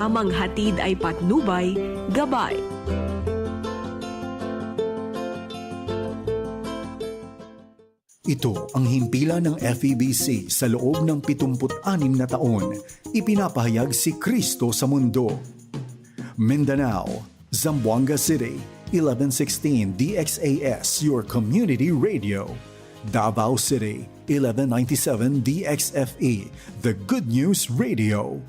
Amang hatid ay patnubay, gabay. Ito ang himpilan ng FEBC sa loob ng 76 na taon. Ipinapahayag si Kristo sa mundo. Mindanao, Zamboanga City, 1116 DXAS, your community radio. Davao City, 1197 DXFE, the Good News Radio.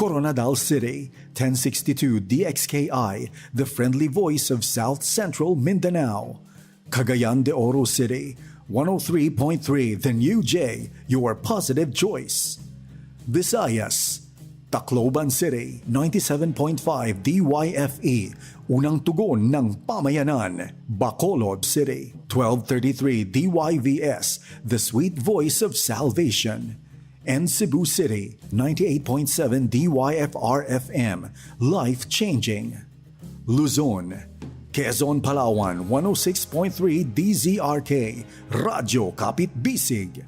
Coronadal City, 1062 DXKI, the friendly voice of South Central Mindanao. Cagayan de Oro City, 103.3 The New J, your positive choice. Visayas, Tacloban City, 97.5 DYFE, unang tugon ng pamayanan. Bacolod City, 1233 DYVS, the sweet voice of salvation. And Cebu City, 98.7 DYFR-FM, life-changing. Luzon, Quezon, Palawan, 106.3 DZRK, Radyo Kapit Bisig.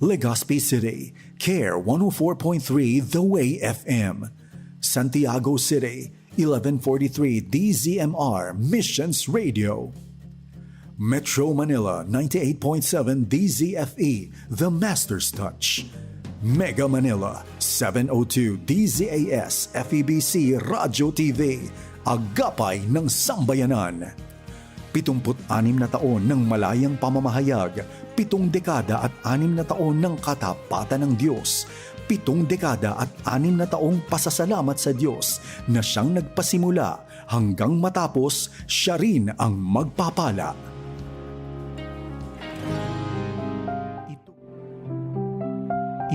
Legazpi City, Care 104.3 The Way FM. Santiago City, 1143 DZMR Missions Radio. Metro Manila 98.7 DZFE The Master's Touch. Mega Manila 702 DZAS FEBC Radyo TV Agapay ng Sambayanan 76 na taon ng malayang pamamahayag, pitong dekada at anim na taon ng katapatan ng Diyos, pitong dekada at anim na taong pasasalamat sa Diyos na siyang nagpasimula hanggang matapos siya rin ang magpapala.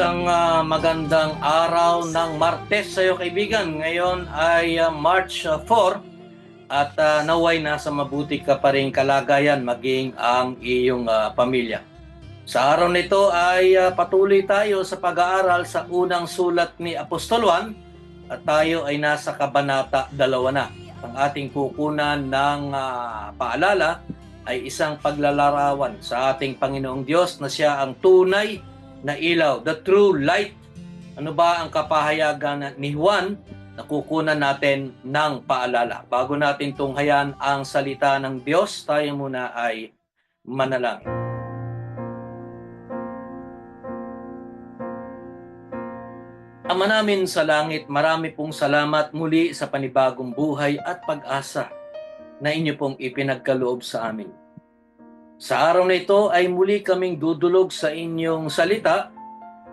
Isang ah, magandang araw ng Martes sa iyo kaibigan. Ngayon ay ah, March ah, 4 at ah, naway nasa mabuti ka pa rin kalagayan maging ang iyong ah, pamilya. Sa araw nito ay ah, patuloy tayo sa pag-aaral sa unang sulat ni Apostol Juan at tayo ay nasa kabanata dalawa na. Ang ating kukunan ng ah, paalala ay isang paglalarawan sa ating Panginoong Diyos na siya ang tunay na ilaw, the true light. Ano ba ang kapahayagan ni Juan na kukunan natin ng paalala? Bago natin tunghayan ang salita ng Diyos, tayo muna ay manalangin. Ama namin sa langit, marami pong salamat muli sa panibagong buhay at pag-asa na inyo pong ipinagkaloob sa amin. Sa araw na ito ay muli kaming dudulog sa inyong salita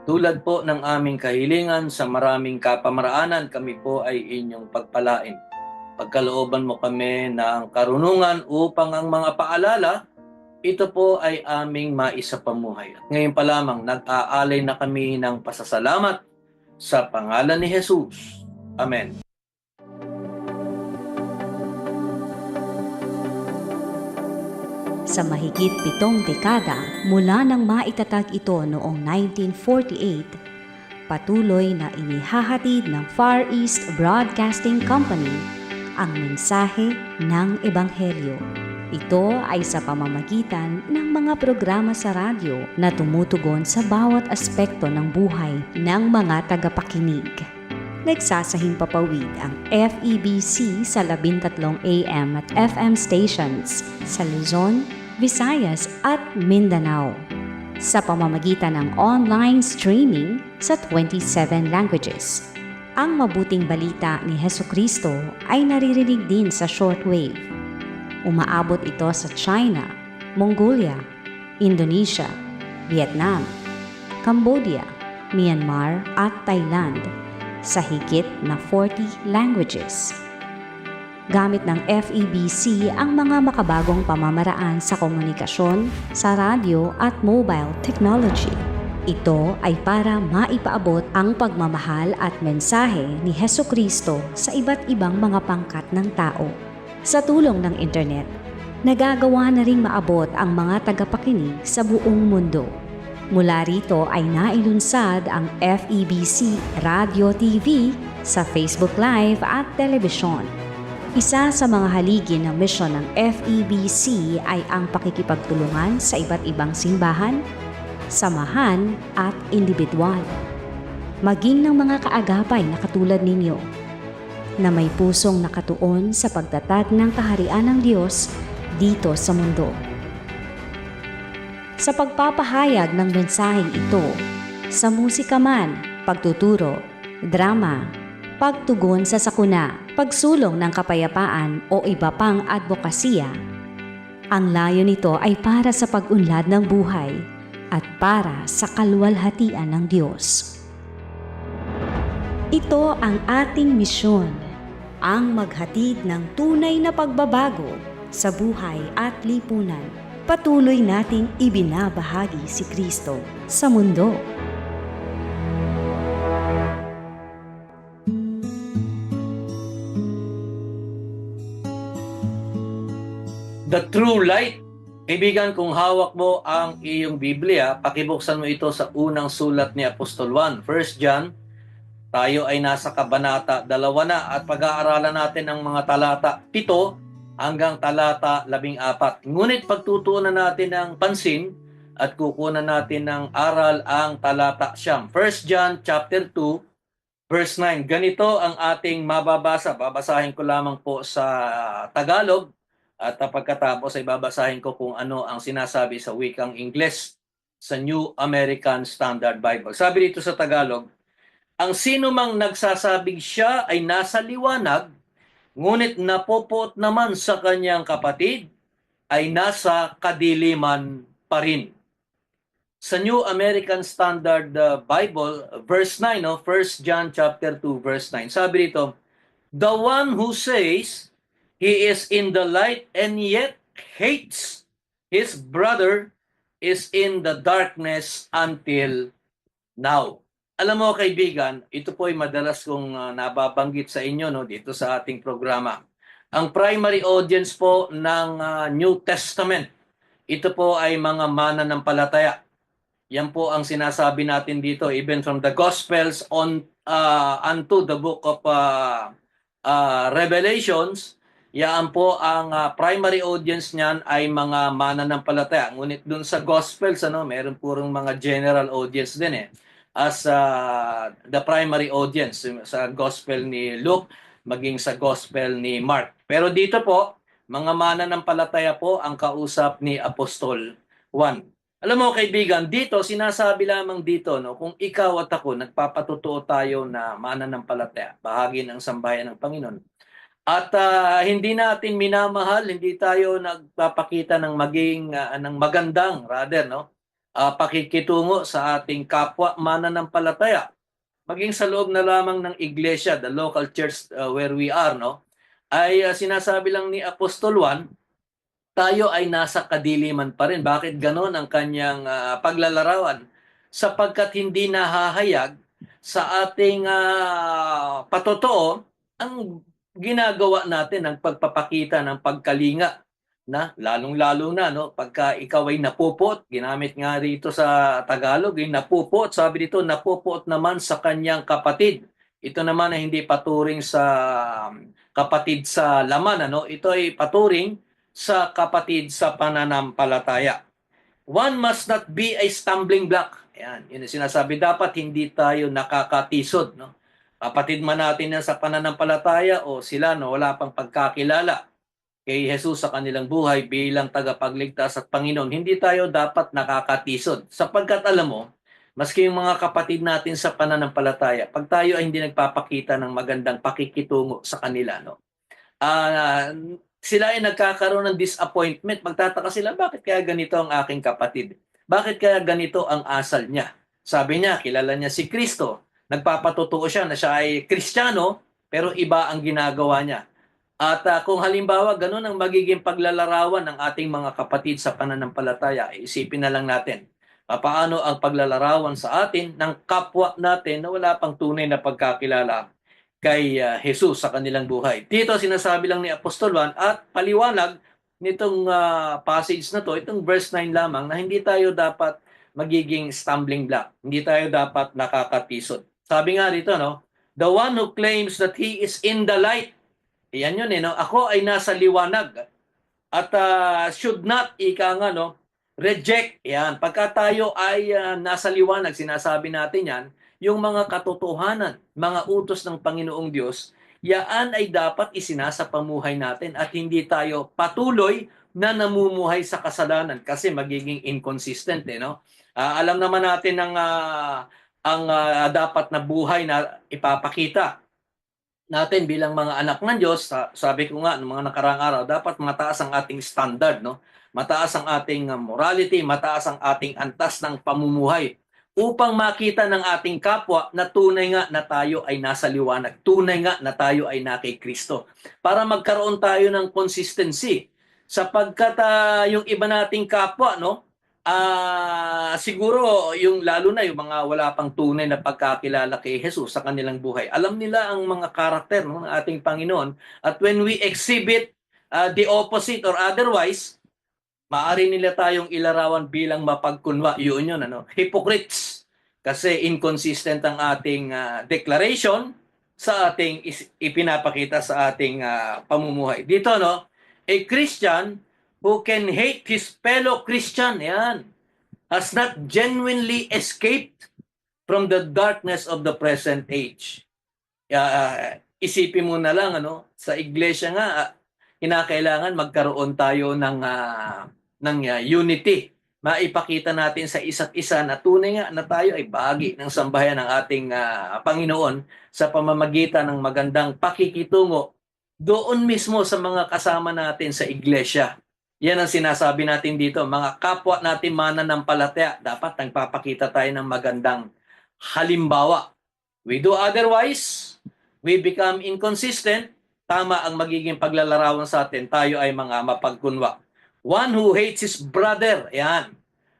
tulad po ng aming kahilingan sa maraming kapamaraanan kami po ay inyong pagpalain. Pagkalooban mo kami ng karunungan upang ang mga paalala ito po ay aming maisapamuhay. At ngayon pa lamang nag-aalay na kami ng pasasalamat sa pangalan ni Jesus. Amen. Sa mahigit pitong dekada mula nang maitatag ito noong 1948, patuloy na inihahatid ng Far East Broadcasting Company ang mensahe ng Ebanghelyo. Ito ay sa pamamagitan ng mga programa sa radyo na tumutugon sa bawat aspekto ng buhay ng mga tagapakinig. Nagsasahing papawid ang FEBC sa 13 AM at FM stations sa Luzon, Visayas at Mindanao sa pamamagitan ng online streaming sa 27 languages. Ang mabuting balita ni Heso Kristo ay naririnig din sa shortwave. Umaabot ito sa China, Mongolia, Indonesia, Vietnam, Cambodia, Myanmar at Thailand sa higit na 40 languages. Gamit ng FEBC ang mga makabagong pamamaraan sa komunikasyon, sa radyo at mobile technology. Ito ay para maipaabot ang pagmamahal at mensahe ni Heso Kristo sa iba't ibang mga pangkat ng tao. Sa tulong ng internet, nagagawa na ring maabot ang mga tagapakinig sa buong mundo. Mula rito ay nailunsad ang FEBC Radio TV sa Facebook Live at telebisyon. Isa sa mga haligi ng misyon ng FEBC ay ang pakikipagtulungan sa iba't ibang simbahan, samahan at individual. Maging ng mga kaagapay na katulad ninyo na may pusong nakatuon sa pagtatag ng kaharian ng Diyos dito sa mundo. Sa pagpapahayag ng mensaheng ito, sa musika man, pagtuturo, drama, pagtugon sa sakuna, pagsulong ng kapayapaan o iba pang advokasya, ang layo nito ay para sa pag-unlad ng buhay at para sa kalwalhatian ng Diyos. Ito ang ating misyon, ang maghatid ng tunay na pagbabago sa buhay at lipunan. Patuloy nating ibinabahagi si Kristo sa mundo. The True Light. Kaibigan, kung hawak mo ang iyong Biblia, pakibuksan mo ito sa unang sulat ni Apostol Juan, 1 John. Tayo ay nasa kabanata dalawa na at pag-aaralan natin ang mga talata 7 hanggang talata 14. Ngunit pagtutuunan natin ng pansin at kukunan natin ng aral ang talata siyam. 1 John chapter 2 verse 9. Ganito ang ating mababasa. Babasahin ko lamang po sa Tagalog at pagkatapos ay babasahin ko kung ano ang sinasabi sa wikang Ingles sa New American Standard Bible. Sabi dito sa Tagalog, ang sino mang nagsasabing siya ay nasa liwanag, ngunit napopot naman sa kanyang kapatid, ay nasa kadiliman pa rin. Sa New American Standard uh, Bible, verse 9, no? 1 John chapter 2, verse 9, sabi dito, The one who says, he is in the light and yet hates his brother is in the darkness until now. Alam mo kaibigan, ito po ay madalas kong uh, nababanggit sa inyo no dito sa ating programa. Ang primary audience po ng uh, New Testament, ito po ay mga mananampalataya. Yan po ang sinasabi natin dito even from the Gospels on uh, unto the book of uh, uh, Revelations Yaan po ang uh, primary audience niyan ay mga mananampalataya. Ngunit dun sa Gospels, ano, meron purong mga general audience din eh. As uh, the primary audience sa Gospel ni Luke, maging sa Gospel ni Mark. Pero dito po, mga mananampalataya po ang kausap ni Apostol Juan. Alam mo kaibigan, dito sinasabi lamang dito no, kung ikaw at ako nagpapatutuo tayo na mananampalataya, bahagi ng sambayan ng Panginoon at uh, hindi natin minamahal, hindi tayo nagpapakita ng maging uh, ng magandang rather no. Uh, pakikitungo sa ating kapwa mananampalataya. Maging sa loob na lamang ng iglesia, the local church uh, where we are no, ay uh, sinasabi lang ni Apostol Juan, tayo ay nasa kadiliman pa rin. Bakit ganon ang kanyang uh, paglalarawan? Sapagkat hindi nahahayag sa ating uh, patotoo ang ginagawa natin ang pagpapakita ng pagkalinga na lalong-lalo na no? Pagka ikaw ay napupot ginamit nga rito sa Tagalog ay napupot. Sabi dito napupot naman sa kanyang kapatid. Ito naman ay hindi paturing sa um, kapatid sa laman ano? Ito ay paturing sa kapatid sa pananampalataya. One must not be a stumbling block. Yan yun ang sinasabi. Dapat hindi tayo nakakatisod no? Kapatid man natin yan sa pananampalataya o sila no? Wala pang pagkakilala kay Jesus sa kanilang buhay bilang tagapagligtas at Panginoon, hindi tayo dapat nakakatisod. Sapagkat alam mo, maski yung mga kapatid natin sa pananampalataya, pag tayo ay hindi nagpapakita ng magandang pakikitungo sa kanila, no? Uh, sila ay nagkakaroon ng disappointment. Magtataka sila, bakit kaya ganito ang aking kapatid? Bakit kaya ganito ang asal niya? Sabi niya, kilala niya si Kristo. Nagpapatotoo siya na siya ay Kristiyano, pero iba ang ginagawa niya. At ah, kung halimbawa ganun ang magiging paglalarawan ng ating mga kapatid sa pananampalataya, isipin na lang natin, paano ang paglalarawan sa atin ng kapwa natin na wala pang tunay na pagkakilala kay ah, Jesus sa kanilang buhay. Dito sinasabi lang ni Apostol Juan at paliwanag nitong ah, passage na to, itong verse 9 lamang na hindi tayo dapat magiging stumbling block. Hindi tayo dapat nakakatisod. Sabi nga rito, no, the one who claims that he is in the light Yan yun eh, no? Ako ay nasa liwanag. At ah, should not, ika nga, no? Reject. Yan. Pagka tayo ay ah, nasa liwanag, sinasabi natin yan, yung mga katotohanan, mga utos ng Panginoong Diyos, yaan ay dapat isinasa pamuhay natin at hindi tayo patuloy na namumuhay sa kasalanan kasi magiging inconsistent eh no. Ah, alam naman natin ang ah, ang ah, dapat na buhay na ipapakita natin bilang mga anak ng Diyos, sa- sabi ko nga noong mga nakaraang araw, dapat mataas ang ating standard, no? Mataas ang ating uh, morality, mataas ang ating antas ng pamumuhay upang makita ng ating kapwa na tunay nga na tayo ay nasa liwanag. Tunay nga na tayo ay na kay Kristo. Para magkaroon tayo ng consistency sapagkat ah, yung iba nating kapwa, no? Ah, siguro yung lalo na yung mga wala pang tunay na pagkakilala kay Jesus sa kanilang buhay. Alam nila ang mga karakter no, ng ating Panginoon at when we exhibit ah, the opposite or otherwise, maaari nila tayong ilarawan bilang mapagkunwa. Yun yun, ano? Hypocrites. Kasi inconsistent ang ating ah, declaration sa ating is- ipinapakita sa ating ah, pamumuhay. Dito, no? A Christian who can hate his fellow Christian, yan, has not genuinely escaped from the darkness of the present age. Ah, isipin mo na lang, ano, sa iglesia nga, ah, kinakailangan magkaroon tayo ng ah, ng ah, unity. Maipakita natin sa isa't isa na tunay nga na tayo ay bahagi ng sambahayan ng ating ah, Panginoon sa pamamagitan ng magandang pakikitungo doon mismo sa mga kasama natin sa iglesia. Yan ang sinasabi natin dito. Mga kapwa natin mananampalataya, dapat nagpapakita tayo ng magandang halimbawa. We do otherwise, we become inconsistent, tama ang magiging paglalarawan sa atin, tayo ay mga mapagkunwa. One who hates his brother, yan.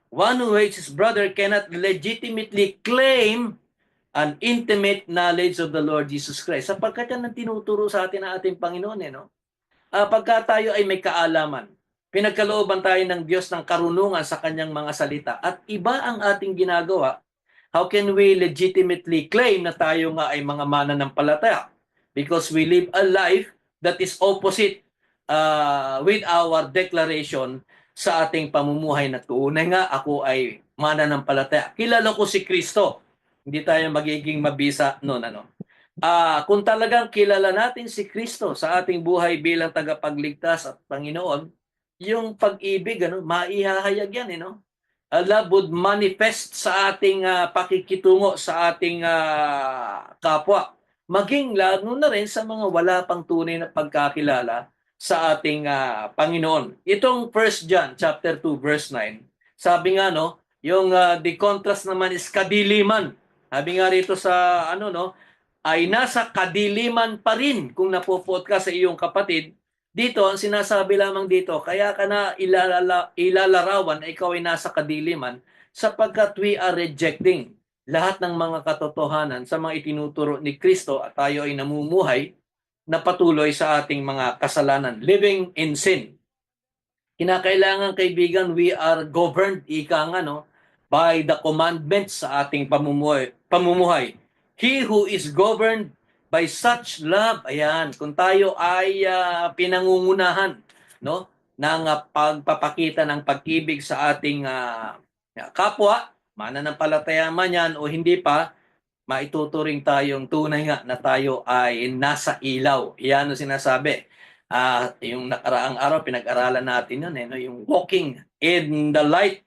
One who hates his brother cannot legitimately claim an intimate knowledge of the Lord Jesus Christ. Sapagkat yan ang tinuturo sa atin ng ating Panginoon. Eh, no? Ah, pagka tayo ay may kaalaman, pinagkalooban tayo ng Diyos ng karunungan sa kanyang mga salita at iba ang ating ginagawa, how can we legitimately claim na tayo nga ay mga mananampalataya? Because we live a life that is opposite uh, with our declaration sa ating pamumuhay na tunay nga ako ay mananampalataya. Kilala ko si Kristo. Hindi tayo magiging mabisa noon ano. Ah, kung talagang kilala natin si Kristo sa ating buhay bilang tagapagligtas at Panginoon, yung pag-ibig ano, maihahayag yan eh no. Uh, love would manifest sa ating ah, pakikitungo sa ating ah, kapwa. Maging lalo na rin sa mga wala pang tunay na pagkakilala sa ating ah, Panginoon. Itong 1 John chapter 2 verse 9, sabi nga no, yung ah, the contrast naman is kadiliman. Sabi nga rito sa ano no, ay nasa kadiliman pa rin kung napupuot ka sa iyong kapatid. Dito, ang sinasabi lamang dito, kaya ka na ilalala, ilalarawan na ikaw ay nasa kadiliman sapagkat we are rejecting lahat ng mga katotohanan sa mga itinuturo ni Kristo at tayo ay namumuhay na patuloy sa ating mga kasalanan, living in sin. Kinakailangan kaibigan, we are governed, ika nga no, by the commandments sa ating pamumuhay. pamumuhay. He who is governed by such love, ayan, kung tayo ay ah, pinangungunahan no, ng ah, pagpapakita ng pag-ibig sa ating ah, kapwa, mananampalataya man yan o hindi pa, maituturing tayong tunay nga na tayo ay nasa ilaw. Yan ang sinasabi. Ah, yung nakaraang araw, pinag-aralan natin yun, eh, no? yung walking in the light.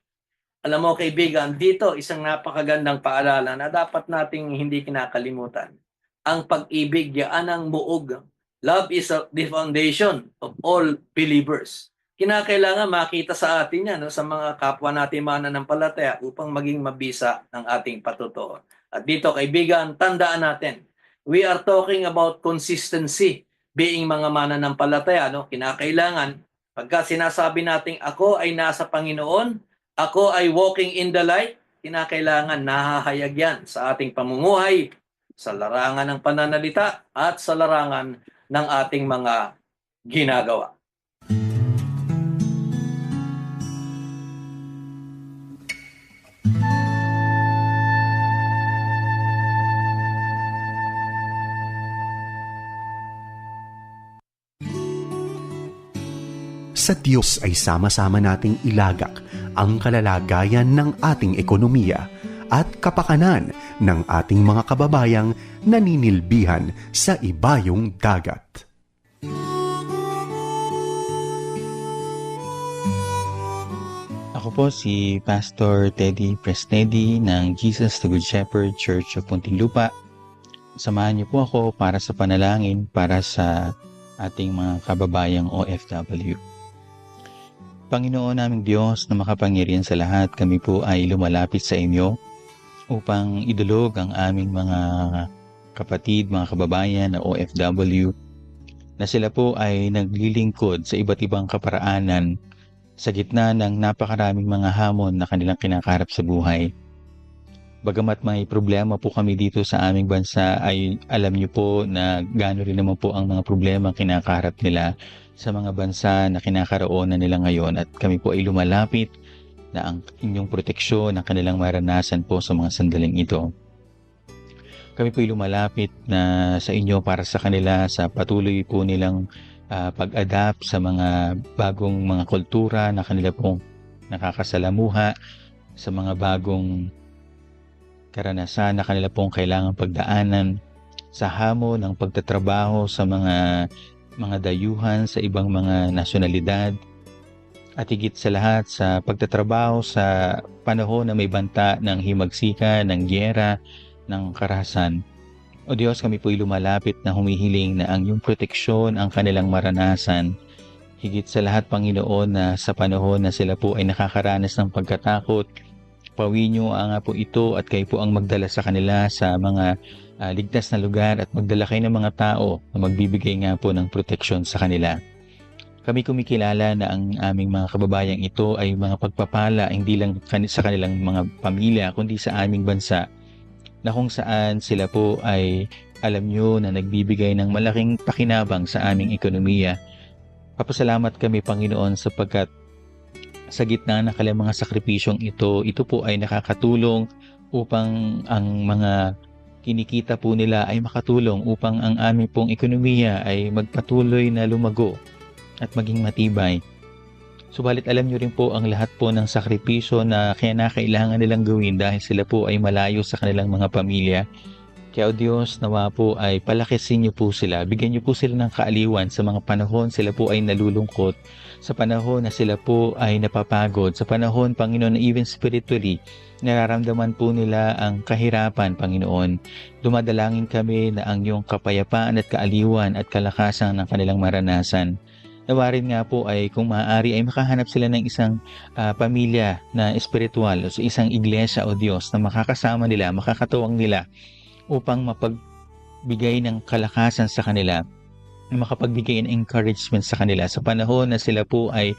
Alam mo kaibigan, dito isang napakagandang paalala na dapat nating hindi kinakalimutan. Ang pag-ibig, yan ang muog Love is the foundation of all believers. Kinakailangan makita sa atin yan no, sa mga kapwa natin mananampalataya upang maging mabisa ng ating patutuo. At dito, kaibigan, tandaan natin, we are talking about consistency being mga mananampalataya. No? Kinakailangan, pagka sinasabi nating ako ay nasa Panginoon, ako ay walking in the light, kinakailangan nahahayag yan sa ating pamumuhay, sa larangan ng pananalita at sa larangan ng ating mga ginagawa. Sa Diyos ay sama-sama nating ilagak ang kalalagayan ng ating ekonomiya at kapakanan ng ating mga kababayang naninilbihan sa ibayong dagat. Ako po si Pastor Teddy Presnedi ng Jesus the Good Shepherd Church of Puntinlupa. Samahan niyo po ako para sa panalangin para sa ating mga kababayang OFW. Panginoon naming Diyos na makapangyarihan sa lahat, kami po ay lumalapit sa inyo upang idulog ang aming mga kapatid, mga kababayan na OFW na sila po ay naglilingkod sa iba't ibang kaparaanan sa gitna ng napakaraming mga hamon na kanilang kinakaharap sa buhay. Bagamat may problema po kami dito sa aming bansa ay alam niyo po na gaano rin naman po ang mga problema ang kinakaharap nila sa mga bansa na kinakaroonan nila ngayon at kami po ay lumalapit na ang inyong proteksyon ang kanilang maranasan po sa mga sandaling ito. Kami po ay lumalapit na sa inyo para sa kanila sa patuloy po nilang ah, pag-adapt sa mga bagong mga kultura na kanila pong nakakasalamuha sa mga bagong karanasan na kanila pong kailangan pagdaanan sa hamon ng pagtatrabaho sa mga mga dayuhan sa ibang mga nasyonalidad at higit sa lahat sa pagtatrabaho sa panahon na may banta ng himagsika, ng gyera, ng karahasan. O Diyos, kami po'y lumalapit na humihiling na ang iyong proteksyon ang kanilang maranasan. Higit sa lahat, Panginoon, na sa panahon na sila po ay nakakaranas ng pagkatakot, pawin niyo nga po ito at kayo po ang magdala sa kanila sa mga ah, ligtas na lugar at magdala kayo ng mga tao na magbibigay nga po ng proteksyon sa kanila. Kami kumikilala na ang aming mga kababayang ito ay mga pagpapala hindi lang sa kanilang mga pamilya kundi sa aming bansa na kung saan sila po ay alam nyo na nagbibigay ng malaking pakinabang sa aming ekonomiya. Papasalamat kami Panginoon sapagkat sa gitna ng kanilang mga sakripisyong ito, ito po ay nakakatulong upang ang mga kinikita po nila ay makatulong upang ang aming pong ekonomiya ay magpatuloy na lumago at maging matibay. Subalit alam nyo rin po ang lahat po ng sakripisyo na kaya na kailangan nilang gawin dahil sila po ay malayo sa kanilang mga pamilya. Kaya o Diyos, nawa po ay palakisin niyo po sila. Bigyan niyo po sila ng kaaliwan sa mga panahon sila po ay nalulungkot. Sa panahon na sila po ay napapagod. Sa panahon, Panginoon, na even spiritually, nararamdaman po nila ang kahirapan, Panginoon. Dumadalangin kami na ang iyong kapayapaan at kaaliwan at kalakasan ng kanilang maranasan. Nawa rin nga po ay kung maaari ay makahanap sila ng isang ah, pamilya na espiritual o sa isang iglesia o Diyos na makakasama nila, makakatuwang nila upang mapagbigay ng kalakasan sa kanila makapagbigay ng encouragement sa kanila sa panahon na sila po ay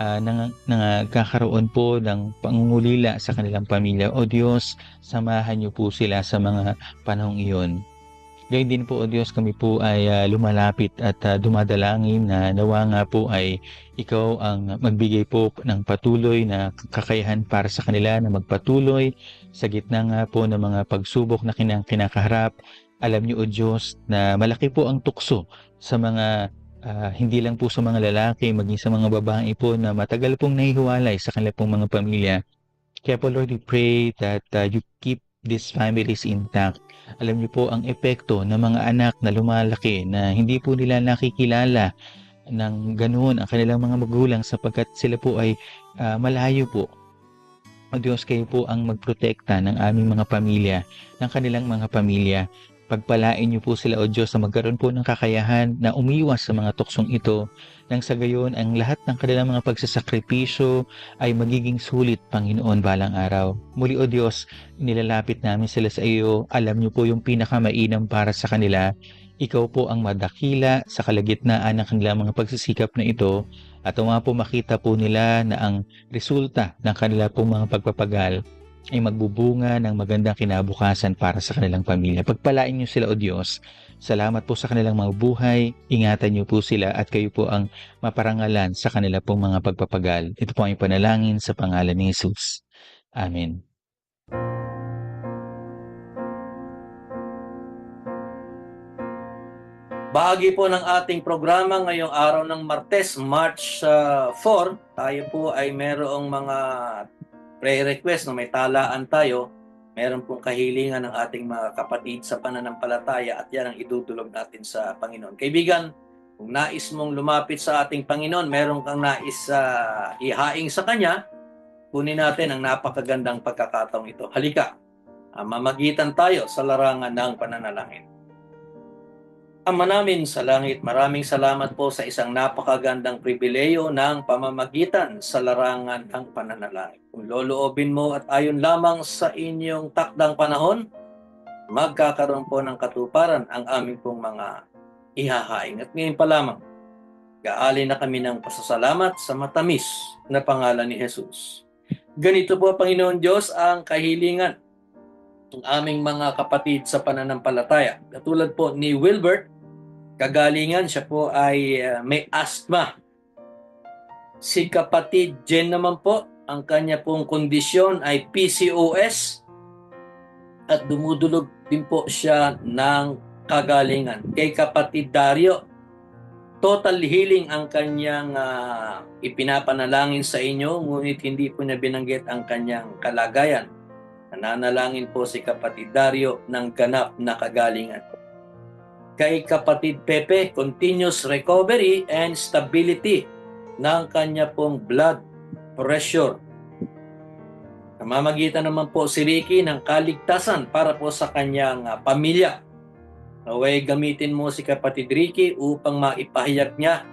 ah, nang, nangkakaroon po ng pangungulila sa kanilang pamilya. O Diyos, samahan niyo po sila sa mga panahong iyon. Gayun din po, O Diyos, kami po ay ah, lumalapit at ah, dumadalangin na nawa nga po ay ikaw ang magbigay po ng patuloy na kakayahan para sa kanila na magpatuloy sa gitna nga po ng mga pagsubok na kinang kinakaharap. Alam niyo, O Diyos, na malaki po ang tukso sa mga ah, hindi lang po sa mga lalaki, maging sa mga babae po na matagal pong nahihiwalay sa kanilang pong mga pamilya. Kaya po Lord, we pray that ah, you keep these families intact. Alam niyo po ang epekto ng mga anak na lumalaki na hindi po nila nakikilala ng ganoon ang kanilang mga magulang sapagkat sila po ay ah, malayo po. O Diyos, kayo po ang magprotekta ng aming mga pamilya, ng kanilang mga pamilya. Pagpalain niyo po sila o Diyos na magkaroon po ng kakayahan na umiwas sa mga tuksong ito nang sa gayon ang lahat ng kanilang mga pagsasakripisyo ay magiging sulit, Panginoon, balang araw. Muli o Diyos, nilalapit namin sila sa iyo. Alam niyo po yung pinakamainam para sa kanila. Ikaw po ang madakila sa kalagitnaan ng kanilang mga pagsisikap na ito at nga po makita po nila na ang resulta ng kanila pong mga pagpapagal ay magbubunga ng magandang kinabukasan para sa kanilang pamilya. Pagpalain niyo sila o Diyos. Salamat po sa kanilang mga buhay. Ingatan niyo po sila at kayo po ang maparangalan sa kanila pong mga pagpapagal. Ito po ang panalangin sa pangalan ni Jesus. Amen. Bahagi po ng ating programa ngayong araw ng Martes, March uh, 4. Tayo po ay merong mga prayer request na may talaan tayo. Meron pong kahilingan ng ating mga kapatid sa pananampalataya at yan ang idudulog natin sa Panginoon. Kaibigan, kung nais mong lumapit sa ating Panginoon, meron kang nais uh, ihaing sa Kanya, kunin natin ang napakagandang pagkakataong ito. Halika, uh, mamagitan tayo sa larangan ng pananalangin. Ama namin sa langit, maraming salamat po sa isang napakagandang pribileyo ng pamamagitan sa larangan ng pananalangin. Kung loloobin mo at ayon lamang sa inyong takdang panahon, magkakaroon po ng katuparan ang aming pong mga ihahain. At ngayon pa lamang, gaali na kami ng pasasalamat sa matamis na pangalan ni Jesus. Ganito po, Panginoon Diyos, ang kahilingan ng aming mga kapatid sa pananampalataya. Katulad po ni Wilbert, kagalingan siya po ay uh, may asthma. Si kapatid Jen naman po, ang kanya pong kondisyon ay PCOS at dumudulog din po siya ng kagalingan. Kay kapatid Dario, total healing ang kanyang uh, ipinapanalangin sa inyo, ngunit hindi po niya binanggit ang kanyang kalagayan Nananalangin po si kapatid Dario ng ganap na kagalingan. Kay kapatid Pepe, continuous recovery and stability ng kanya pong blood pressure. Namamagitan naman po si Ricky ng kaligtasan para po sa kanyang uh, pamilya. Naway gamitin mo si kapatid Ricky upang maipahayag niya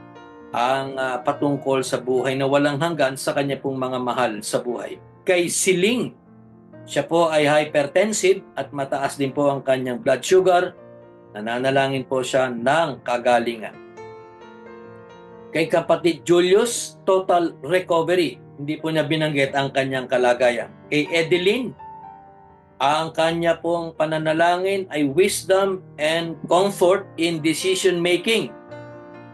ang uh, patungkol sa buhay na walang hanggan sa kanya pong mga mahal sa buhay. Kay Siling, siya po ay hypertensive at mataas din po ang kanyang blood sugar. Nananalangin po siya ng kagalingan. Kay kapatid Julius, total recovery. Hindi po niya binanggit ang kanyang kalagayan. Kay Edeline, ang kanya pong pananalangin ay wisdom and comfort in decision making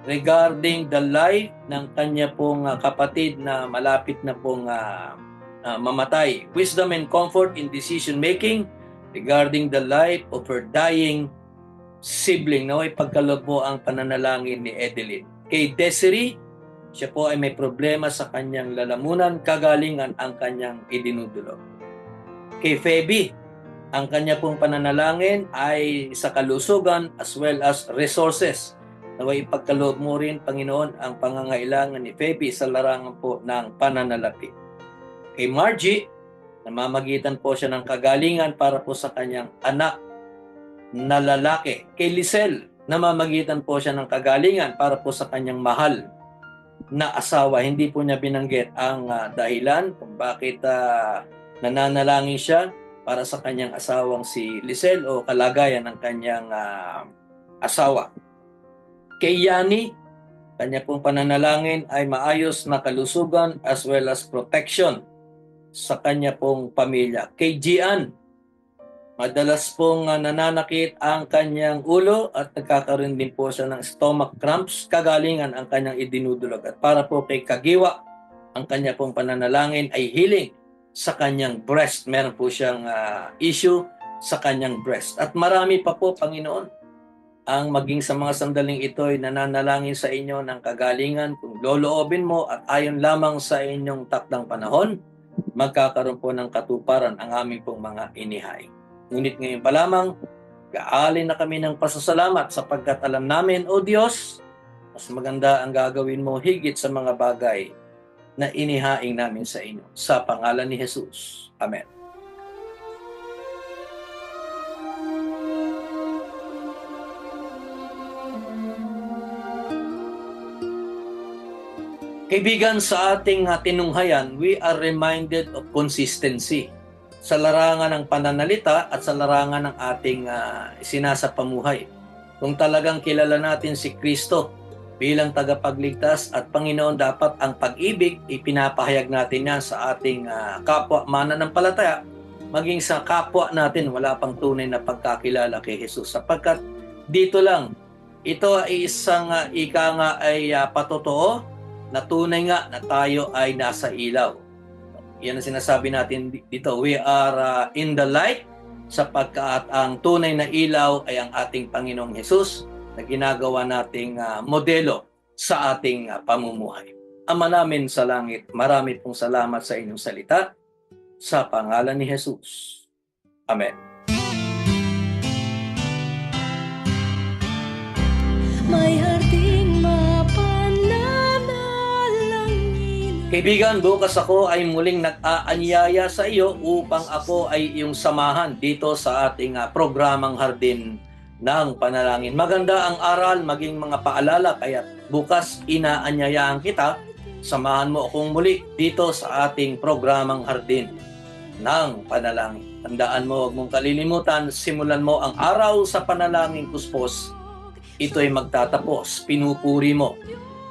regarding the life ng kanya pong uh, kapatid na malapit na pong uh, uh, mamatay. Wisdom and comfort in decision making regarding the life of her dying sibling. Naway pagkaloob mo ang pananalangin ni Edeline. Kay Desiree, siya po ay may problema sa kanyang lalamunan, kagalingan ang kanyang idinudulog. Kay Feby, ang kanya pong pananalangin ay sa kalusugan as well as resources. Naway ipagkaloob mo rin, Panginoon, ang pangangailangan ni Feby sa larangan po ng pananalapi. Kay Margie, namamagitan po siya ng kagalingan para po sa kanyang anak na lalaki. Kay Lisel, namamagitan po siya ng kagalingan para po sa kanyang mahal na asawa. Hindi po niya binanggit ang uh, dahilan kung bakit uh, nananalangin siya para sa kanyang asawang si Lisel o kalagayan ng kanyang uh, asawa. Kay Yani, kanya pong pananalangin ay maayos na kalusugan as well as protection sa kanya pong pamilya. Kay Gian, madalas pong uh, nananakit ang kanyang ulo at nagkakaroon din po siya ng stomach cramps, kagalingan ang kanyang idinudulog. At para po kay Kagiwa, ang kanya pong pananalangin ay healing sa kanyang breast. Meron po siyang uh, issue sa kanyang breast. At marami pa po, Panginoon, ang maging sa mga sandaling ito ay nananalangin sa inyo ng kagalingan kung loloobin mo at ayon lamang sa inyong takdang panahon magkakaroon po ng katuparan ang aming pong mga inihay. Ngunit ngayon pa lamang, kaalin na kami ng pasasalamat sapagkat alam namin, O Diyos, mas maganda ang gagawin mo higit sa mga bagay na inihaing namin sa inyo. Sa pangalan ni Jesus. Amen. Kaibigan, sa ating tinunghayan, we are reminded of consistency sa larangan ng pananalita at sa larangan ng ating uh, sinasapamuhay. Kung talagang kilala natin si Kristo bilang tagapagligtas at Panginoon, dapat ang pag-ibig ipinapahayag natin yan sa ating uh, kapwa mananampalataya, maging sa kapwa natin wala pang tunay na pagkakilala kay Jesus sapagkat dito lang ito ay isang uh, ika nga ay uh, patotoo na tunay nga na tayo ay nasa ilaw. Yan ang sinasabi natin dito. We are uh, in the light sapagkat ang tunay na ilaw ay ang ating Panginoong Hesus na ginagawa nating uh, modelo sa ating uh, pamumuhay. Ama namin sa langit, marami pong salamat sa inyong salita sa pangalan ni Jesus. Amen. May harding Kaibigan, bukas ako ay muling nag-aanyaya sa iyo upang ako ay iyong samahan dito sa ating ah, programang Hardin ng Panalangin. Maganda ang aral, maging mga paalala, kaya bukas inaanyayaan kita, samahan mo akong muli dito sa ating programang Hardin ng Panalangin. Tandaan mo, huwag mong kalilimutan, simulan mo ang araw sa panalangin kuspos. Ito ay magtatapos, pinupuri mo